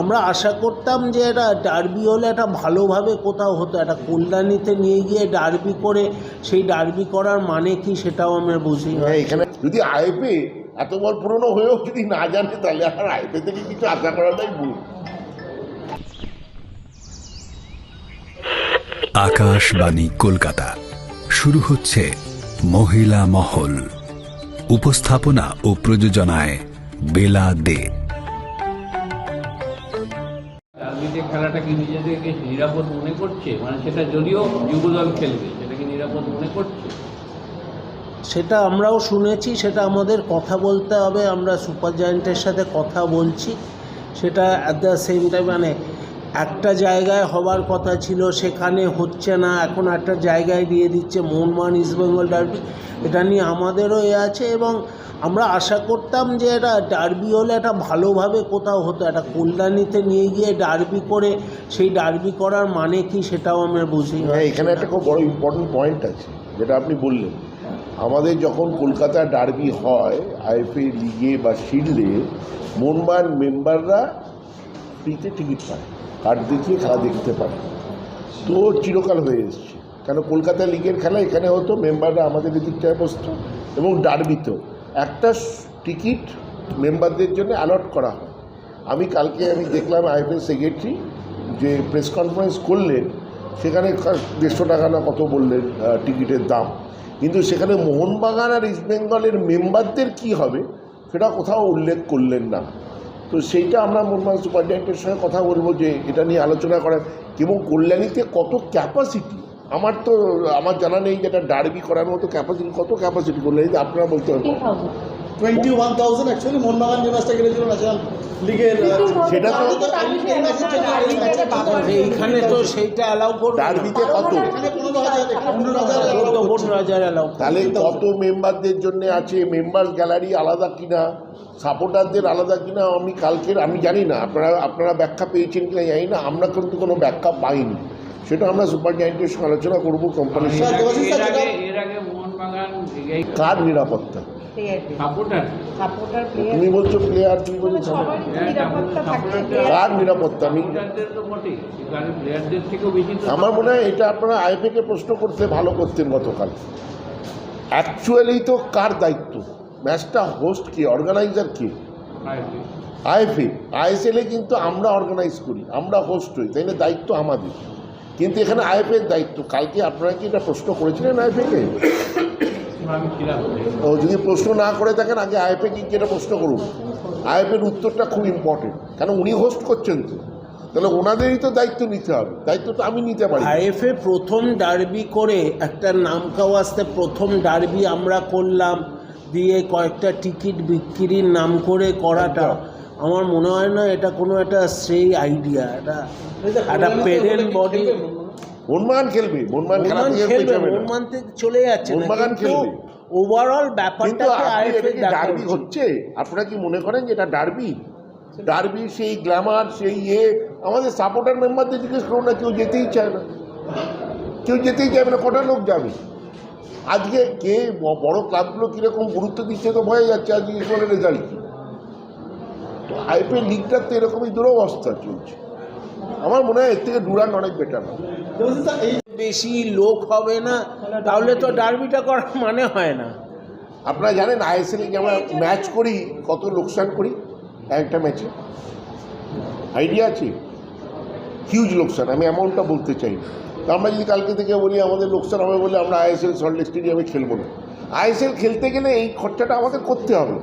আমরা আশা করতাম যে এটা ডার্বি হলে একটা ভালোভাবে কোথাও হতো একটা কল্যাণীতে নিয়ে গিয়ে ডার্বি করে সেই ডার্বি করার মানে কি সেটাও আমরা বুঝি। হ্যাঁ এখানে যদি আইপি এত বড় পুরনো হয়েও যদি না জানে তাহলে আর আইপি থেকে কিছু আশা করাটাই ভুল। আকাশবাণী কলকাতা। শুরু হচ্ছে মহিলা মহল। উপস্থাপনা ও প্রযোজনায় বেলা দে। ডার্বিতে খেলাটা কি নিজেদেরকে নিরাপদ মনে করছে মানে সেটা যদিও যুবদল খেলবে সেটা কি নিরাপদ মনে করছে। সেটা আমরাও শুনেছি, সেটা আমাদের কথা বলতে হবে, আমরা সুপার জায়েন্টের সাথে কথা বলছি। সেটা অ্যাট দ্য সেম টাইম মানে একটা জায়গায় হবার কথা ছিল, সেখানে হচ্ছে না, এখন একটা জায়গায় দিয়ে দিচ্ছে মোহনবাগান ইস্টবেঙ্গল ডার্বি। এটা নিয়ে আমাদেরও এ আছে এবং আমরা আশা করতাম যে এটা ডার্বি হলে একটা ভালোভাবে কোথাও হতো, একটা কল্যাণীতে নিয়ে গিয়ে ডার্বি করে, সেই ডার্বি করার মানে কি সেটাও আমরা বুঝি। হ্যাঁ এখানে একটা খুব বড় ইম্পর্টেন্ট পয়েন্ট আছে, যেটা আপনি বললেন। আমাদের যখন কলকাতা ডার্বি হয়, আইএফএ, লিগে বা শিল্ডে মোহনবাগান মেম্বাররা ফ্রিতে টিকিট পায়, কার্ড দেখিয়ে খেলা দেখতে পারে। তো চিরকাল হয়ে এসছে, কেন কলকাতা লিগের খেলা এখানে হতো, মেম্বাররা আমাদের এদিকটায় বসতো এবং ডার্বিতেও। একটা টিকিট মেম্বারদের জন্য অ্যালট করা হয়। আমি কালকে আমি দেখলাম আইএফএ সেক্রেটারি যে প্রেস কনফারেন্স করলেন, সেখানে দেড়শো টাকা না কত বললেন টিকিটের দাম। কিন্তু সেখানে মোহনবাগান আর ইস্টবেঙ্গলের মেম্বারদের কি হবে, সেটা কোথাও উল্লেখ করলেন না। তো সেইটা আমরা মোহনবাগান সুপারিনটেন্ডেন্টের সঙ্গে কথা বলব যে এটা নিয়ে আলোচনা করার এবং কল্যাণীতে কত ক্যাপাসিটি আমার তো আমার জানা নেই যে এটা ডার্বি করার মতো ক্যাপাসিটি কত ক্যাপাসিটি কল্যাণীতে আপনারা বলতে পারবেন। Twenty one thousand actually Mohun Bagan যে ম্যাচটা খেলেছিল ন্যাশনাল লিগের সেটা তো এইখানে তো সেইটা অ্যালাউ করবে ডার্বিতে কত? তাহলে কত মেম্বারদের জন্য আছে? মেম্বার গ্যালারি আলাদা কিনা? সাপোর্টারদের আলাদা কিনা? আমি কালকের আমি জানি না। আপনারা আপনারা ব্যাখ্যা পেয়েছেন কিনা জানি না। আমরা কিন্তু কোনো ব্যাখ্যা পাইনি। সেটা আমরা সুপার জায়েন্টের সঙ্গে আলোচনা করব কোম্পানির সাথে। কার নিরাপত্তা? সাপোর্টার। সাপোর্টার তুমি বলছো প্লেয়ার তুমি বলছো কার নিরাপত্তা? আমি আমার মনে হয় এটা আপনারা আইএফএকে প্রশ্ন করতে ভালো করতেন গতকাল। অ্যাকচুয়ালি তো কার দায়িত্ব? ম্যাচটা হোস্ট কে? অর্গানাইজার কে? আইপি। আইএফএ। আইএসএলে কিন্তু আমরা অর্গানাইজ করি আমরা হোস্ট হই তাই না? দায়িত্ব আমাদের। কিন্তু এখানে আইএফএর দায়িত্ব। কালকে আপনারা কি এটা প্রশ্ন করেছিলেন আইএফএকে? ও যদি প্রশ্ন না করে থাকেন আগে আইএফএ কি এটা প্রশ্ন করুন। আইএফএর উত্তরটা খুব ইম্পর্টেন্ট কেন উনি হোস্ট করছেন তো? তাহলে ওনাদেরই তো দায়িত্ব নিতে হবে। দায়িত্বটা আমি নিতে পারি। আইএফএ প্রথম ডার্বি করে একটা নাম কাওয়াজতে প্রথম ডার্বি আমরা করলাম দিয়ে কয়েকটা টিকিট বিক্রির নাম করে করাটা। আমার মনে হয় না এটা কোনো একটা সেই আইডিয়া এটা একটা পেরেন্ট বডি মনমান খেলবে। মনমান খেলবে পেছাবে না। মোহনবাগান থেকে চলে যাচ্ছে না মোহনবাগান কিন্তু খেলবে। ওভারঅল দেখা ডার্বি হচ্ছে? আপনারা কি মনে করেন যে এটা ডার্বি ডার্বি সেই গ্ল্যামার সেই ইয়ে। আমাদের সাপোর্টার মেম্বারদের জিজ্ঞেস করুন না কেউ যেতেই চায় না। কেউ যেতেই চাইবে না কটা লোক যাবে? আজকে কে বড় ক্লাবগুলো কীরকম গুরুত্ব দিচ্ছে তো ভয়ে যাচ্ছে আজকে রেজাল্ট আইপিএল লিগটার তো এরকমই দুরবস্থা চলছে। আমার মনে হয় এর থেকে ডুরান অনেক বেটার হবে। এই বেশি লোক হবে না তাহলে তো ডার্বিটা করার মানে হয় না। আপনারা জানেন আইএসএলে যে আমরা ম্যাচ করি কত লোকসান করি একটা ম্যাচে আইডিয়া আছে? হিউজ লোকসান আমি অ্যামাউন্টটা বলতে চাই তো আমরা যদি কালকে থেকে বলি আমাদের লোকসান হবে বলে আমরা আইএসএল সল্টলেক স্টেডিয়ামে খেলব না। আইএসএল খেলতে গেলে এই খরচাটা আমাদের করতে হবে।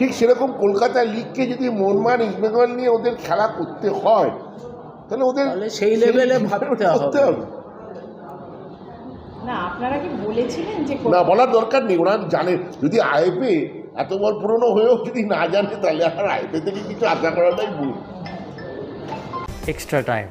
ঠিক সেরকম কলকাতা লিগকে যদি মনমান ইস্টবেঙ্গল নিয়ে ওদের খেলা করতে হয় তাহলে ওদের সেই লেভেলে ভাবতে হবে। না আপনারা কি বলেছিলেন যে না বলার দরকার নেই ওরা জানে যদি আইপে এত বড় পুরনো হয়েও যদি না জানে তাহলে আর আইপে থেকে কিছু আশা করাটাই ভুল extra time.